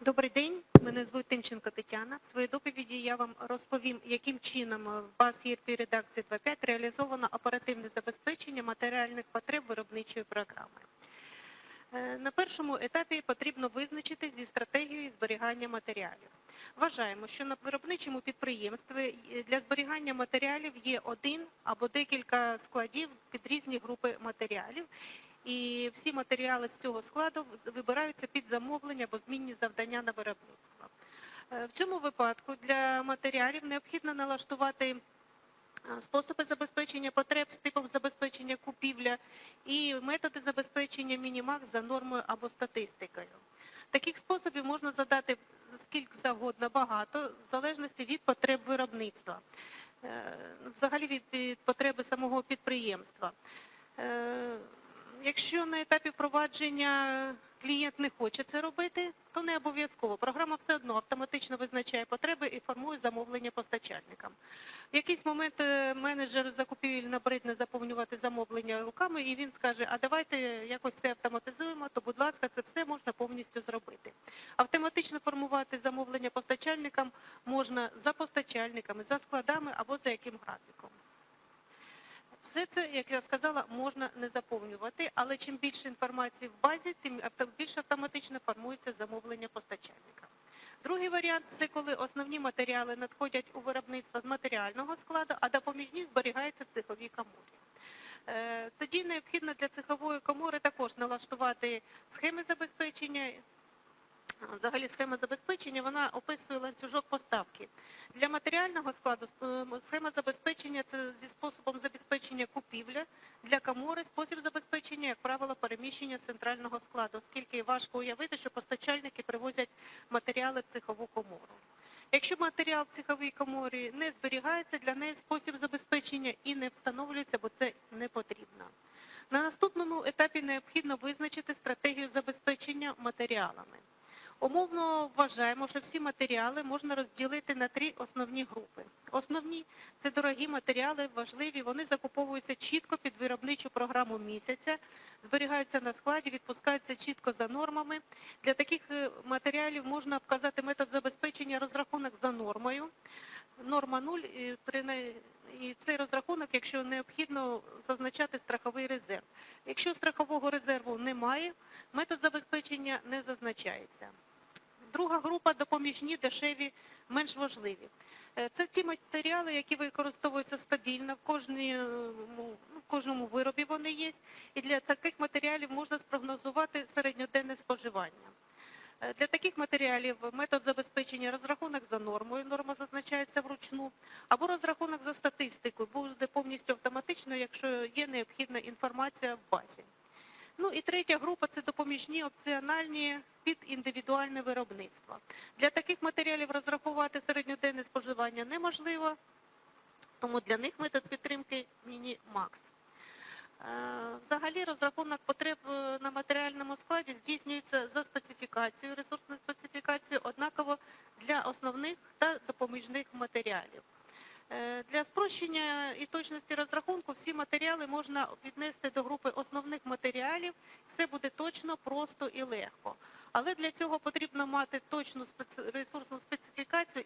Добрий день, мене звуть Тимченко Тетяна. В своїй доповіді я вам розповім, яким чином в БАС ЄРП редакції 2.5 реалізовано оперативне забезпечення матеріальних потреб виробничої програми. Е, На першому етапі потрібно визначити зі стратегією зберігання матеріалів. Вважаємо, що на виробничому підприємстві для зберігання матеріалів є один або декілька складів під різні групи матеріалів, і всі матеріали з цього складу вибираються під замовлення або змінні завдання на виробництво. Е, В цьому випадку для матеріалів необхідно налаштувати е, способи забезпечення потреб з типом забезпечення купівля і методи забезпечення мінімакс за нормою або статистикою. Таких способів можна задати скільки завгодно багато, в залежності від потреб виробництва, е, взагалі від потреби самого підприємства. Якщо на етапі впровадження клієнт не хоче це робити, то не обов'язково. Програма все одно автоматично визначає потреби і формує замовлення постачальникам. В якийсь момент е, менеджер закупівель набридне заповнювати замовлення руками, і він скаже, а давайте якось це автоматизуємо, то, будь ласка, це все можна повністю зробити. Автоматично формувати замовлення постачальникам можна за постачальниками, за складами або за яким графіком. Все це, як я сказала, можна не заповнювати, але чим більше інформації в базі, тим авто- більш автоматично формується замовлення постачальника. Другий варіант це коли основні матеріали надходять у виробництво з матеріального складу, а допоміжні зберігаються в цеховій коморі. Е, Тоді необхідно для цехової комори також налаштувати схеми забезпечення. Взагалі схема забезпечення вона описує ланцюжок поставки. Для матеріального складу схема забезпечення це зі способом забезпечення купівля, для комори спосіб забезпечення, як правило, переміщення з центрального складу, оскільки важко уявити, що постачальники привозять матеріали в цехову комору. Якщо матеріал в цеховій коморі не зберігається, для неї спосіб забезпечення і не встановлюється, бо це не потрібно. На наступному етапі необхідно визначити стратегію забезпечення матеріалами. Умовно вважаємо, що всі матеріали можна розділити на три основні групи. Основні це дорогі матеріали, важливі, вони закуповуються чітко під виробничу програму місяця, зберігаються на складі, відпускаються чітко за нормами. Для таких е, матеріалів можна вказати метод забезпечення розрахунок за нормою. Норма 0 при і цей розрахунок, якщо необхідно, зазначати страховий резерв. Якщо страхового резерву немає, метод забезпечення не зазначається. Друга група допоміжні, дешеві, менш важливі. Е, Це ті матеріали, які використовуються стабільно в кожному, ну, в кожному виробі вони є, і для таких матеріалів можна спрогнозувати середньоденне споживання. Е, Для таких матеріалів метод забезпечення розрахунок за нормою, норма зазначається вручну, або розрахунок за статистикою, буде повністю автоматично, якщо є необхідна інформація в базі. Ну і третя група це допоміжні опціональні під індивідуальне виробництво. Для таких матеріалів розрахувати середньоденне споживання неможливо, тому для них метод підтримки міні-макс. Взагалі розрахунок потреб е, на матеріальному складі здійснюється за специфікацією, ресурсною специфікацією, однаково для основних та допоміжних матеріалів. Е, Для спрощення і точності розрахунку всі матеріали можна віднести до групи основних матеріалів. Все буде точно, просто і легко. Але для цього потрібно мати точну ресурсну специфікацію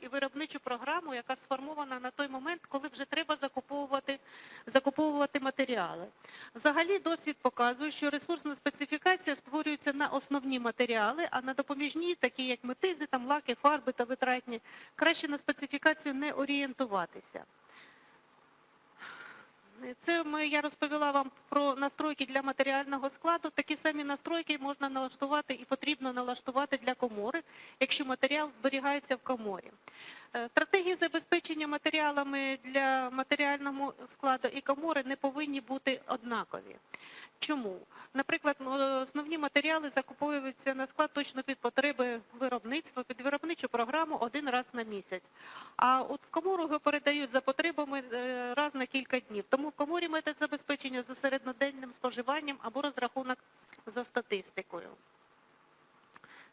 і виробничу програму, яка сформована на той момент, коли вже треба закуповувати, закуповувати матеріали. Взагалі досвід показує, що ресурсна специфікація створюється на основні матеріали, а на допоміжні, такі як метизи, там лаки, фарби та витратні, краще на специфікацію не орієнтуватися. Це ми, я розповіла вам про настройки для матеріального складу. Такі самі настройки можна налаштувати і потрібно налаштувати для комори, якщо матеріал зберігається в коморі. Е, Стратегії забезпечення матеріалами для матеріального складу і комори не повинні бути однакові. Чому? Наприклад, основні матеріали закуповуються на склад точно під потреби виробництва, під виробничу програму один раз на місяць. А от в комору його передають за потребами е, раз на кілька днів. Тому в коморі метод забезпечення за середноденним споживанням або розрахунок за статистикою.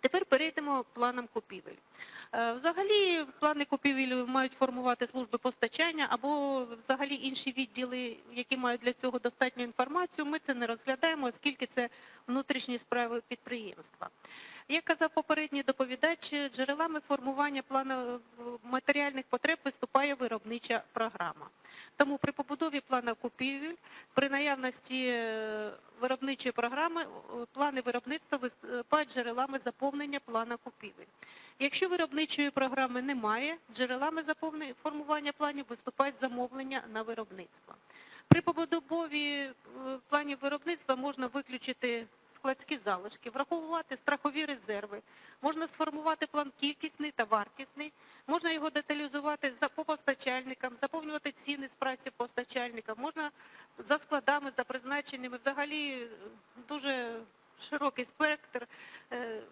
Тепер перейдемо планам купівель. Е, Взагалі плани купівель мають формувати служби постачання або взагалі інші відділи, які мають для цього достатню інформацію. Ми це не розглядаємо, оскільки це внутрішні справи підприємства. Як казав попередній доповідач, джерелами формування плану е, матеріальних потреб виступає виробнича програма. Тому при побудові плану купівель, при наявності е, виробничої програми, е, плани виробництва виступають джерелами заповнення плану купівель. Якщо виробничої програми немає, джерелами формування планів виступають замовлення на виробництво. При побудові е, планів виробництва можна виключити складські залишки, враховувати страхові резерви, можна сформувати план кількісний та вартісний, можна його деталізувати за по постачальникам, заповнювати ціни з праці постачальника, можна за складами, за призначеннями. Взагалі е, дуже широкий спектр е,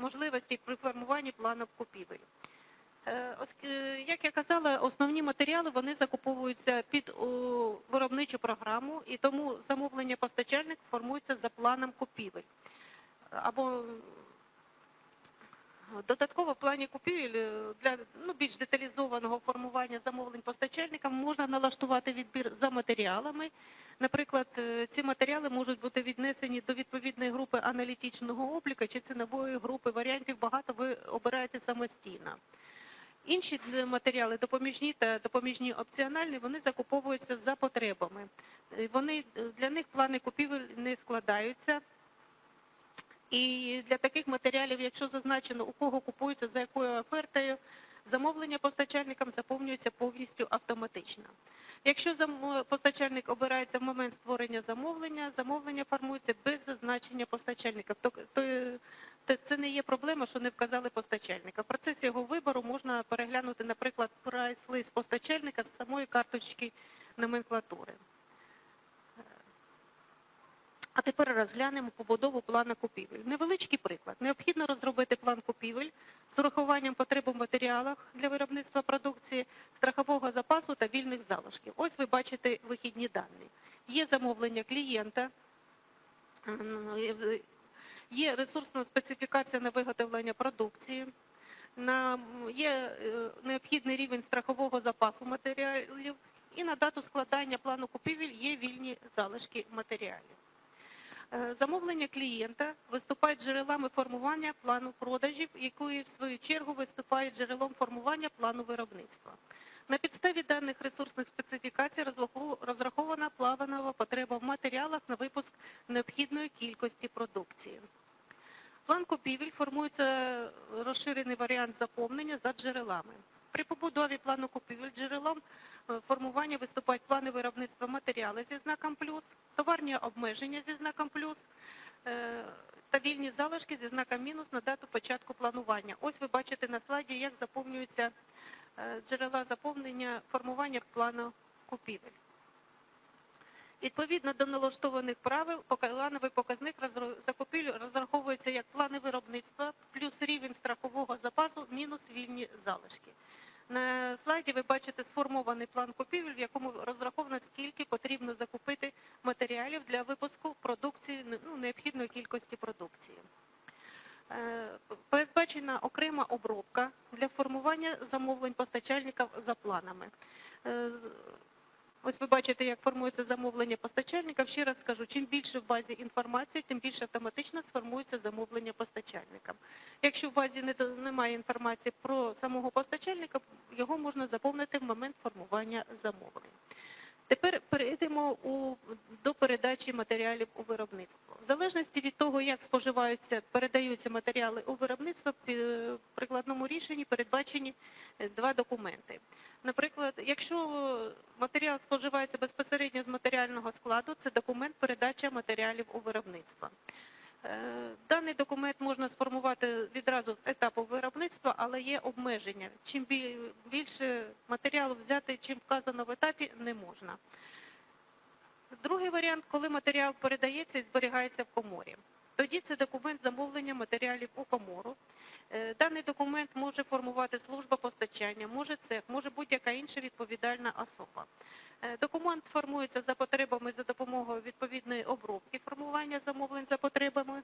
можливостей при формуванні плану купівель. Е, е, Як я казала, основні матеріали вони закуповуються під виробничу програму, і тому замовлення постачальник формується за планом купівель. Або додатково в плані купівель е, для ну, більш деталізованого формування замовлень постачальникам можна налаштувати відбір за матеріалами. Наприклад, е, ці матеріали можуть бути віднесені до відповідної групи аналітичного обліку чи цінової групи. Варіантів багато ви обираєте самостійно. Інші е, матеріали, допоміжні та допоміжні опціональні, вони закуповуються за потребами. Е, Вони е, для них плани купівель не складаються. І для таких матеріалів, якщо зазначено, у кого купується, за якою офертою, замовлення постачальникам заповнюється повністю автоматично. Якщо постачальник обирається в момент створення замовлення, замовлення формується без зазначення постачальника. Це не є проблема, що не вказали постачальника. В процесі його вибору можна переглянути, наприклад, прайс-лист постачальника з самої карточки номенклатури. А тепер розглянемо побудову плану купівель. Невеличкий приклад. Необхідно розробити план купівель з урахуванням потреб у матеріалах для виробництва продукції, страхового запасу та вільних залишків. Ось ви бачите вихідні дані. Є замовлення клієнта, є ресурсна специфікація на виготовлення продукції, на, є е, необхідний рівень страхового запасу матеріалів і на дату складання плану купівель є вільні залишки матеріалів. Е, Замовлення клієнта виступають джерелами формування плану продажів, які в свою чергу виступають джерелом формування плану виробництва. На підставі даних ресурсних специфікацій розрахована планова потреба в матеріалах на випуск необхідної кількості продукції. План купівель формується розширений варіант заповнення за джерелами. При побудові плану купівель джерелом е, формування виступають плани виробництва матеріали зі знаком плюс, товарні обмеження зі знаком плюс е, та вільні залишки зі знаком мінус на дату початку планування. Ось ви бачите на слайді, як заповнюються е, джерела заповнення формування плану купівель. Відповідно до налаштованих правил, плановий показник закупівлі розраховується як плани виробництва плюс рівень страхового запасу мінус вільні залишки. На слайді ви бачите сформований план купівель, в якому розраховано скільки потрібно закупити матеріалів для випуску продукції ну, необхідної кількості продукції. Передбачена окрема обробка для формування замовлень постачальника за планами. Е, Ось ви бачите, як формується замовлення постачальника. Ще раз скажу, чим більше в базі інформації, тим більше автоматично сформується замовлення постачальникам. Якщо в базі немає інформації про самого постачальника, його можна заповнити в момент формування замовлень. Тепер перейдемо у, до передачі матеріалів у виробництво. В залежності від того, як споживаються, передаються матеріали у виробництво, в прикладному рішенні передбачені е, два документи. Наприклад, якщо матеріал споживається безпосередньо з матеріального складу, це документ передача матеріалів у виробництво. Е, Даний документ можна сформувати відразу з етапу виробництва, але є обмеження. Чим більше матеріалу взяти, чим вказано в етапі, не можна. Другий варіант, коли матеріал передається і зберігається в коморі. Тоді це документ замовлення матеріалів у комору. Е, Даний документ може формувати служба постачання, може цех, може будь-яка інша відповідальна особа. Е, Документ формується за потребами за допомогою відповідної обробки формування замовлень за потребами.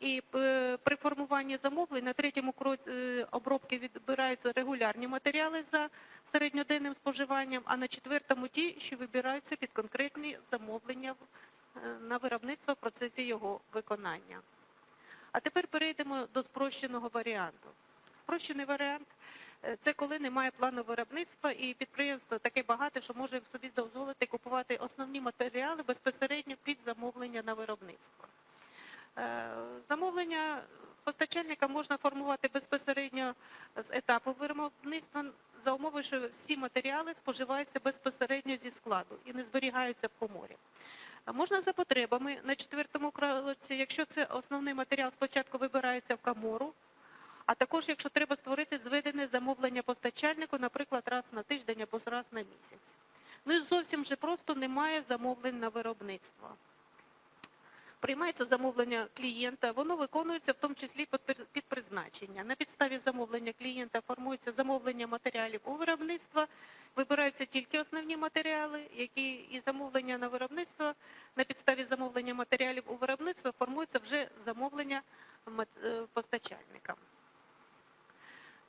І е, при формуванні замовлень на третьому кроці е, обробки відбираються регулярні матеріали за середньоденним споживанням, а на четвертому ті, що вибираються під конкретні замовлення на виробництво в процесі його виконання. А тепер перейдемо до спрощеного варіанту. Спрощений варіант це коли немає плану виробництва і підприємство таке багате, що може собі дозволити купувати основні матеріали безпосередньо під замовлення на виробництво. Е, Замовлення постачальника можна формувати безпосередньо з етапу виробництва за умови, що всі матеріали споживаються безпосередньо зі складу і не зберігаються в коморі. Можна за потребами на четвертому кроці, якщо це основний матеріал, спочатку вибирається в камору, а також якщо треба створити зведене замовлення постачальнику, наприклад, раз на тиждень або раз на місяць. Ну і зовсім же просто немає замовлень на виробництво. Приймається замовлення клієнта, воно виконується в тому числі під призначення. На підставі замовлення клієнта формується замовлення матеріалів у виробництва, вибираються тільки основні матеріали, які і замовлення на виробництво. На підставі замовлення матеріалів у виробництво формується вже замовлення мат- е, постачальникам.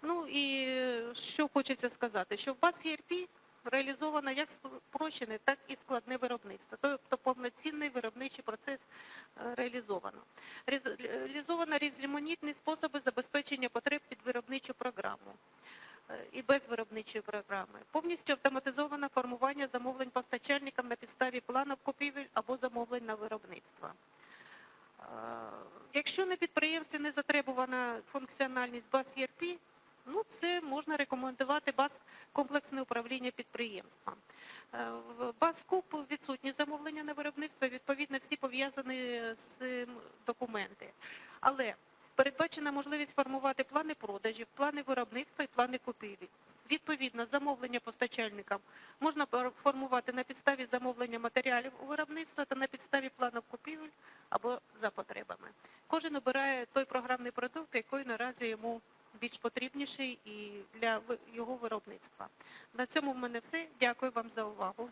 Ну і е, що хочеться сказати, що в БАС ERP реалізовано як спрощене, так і складне виробництво, тобто повноцінний виробничий процес е, реалізовано. Реалізовано різноманітні способи забезпечення потреб під виробничу програму е, і без виробничої програми. Повністю автоматизовано формування замовлень постачальникам на підставі планів купівель або замовлень на виробництво. Е, Якщо на підприємстві не затребувана функціональність баз ERP, ну це можна рекомендувати баз комплексне управління підприємством. Е, В баз КУП відсутні замовлення на виробництво, відповідно всі пов'язані з цим документи. Але передбачена можливість формувати плани продажів, плани виробництва і плани купівлі. Відповідно, замовлення постачальникам можна формувати на підставі замовлення матеріалів у виробництва та на підставі планів купівель або за потребами. Кожен обирає той програмний продукт, який наразі йому більш потрібніший і для його виробництва. На цьому в мене все. Дякую вам за увагу.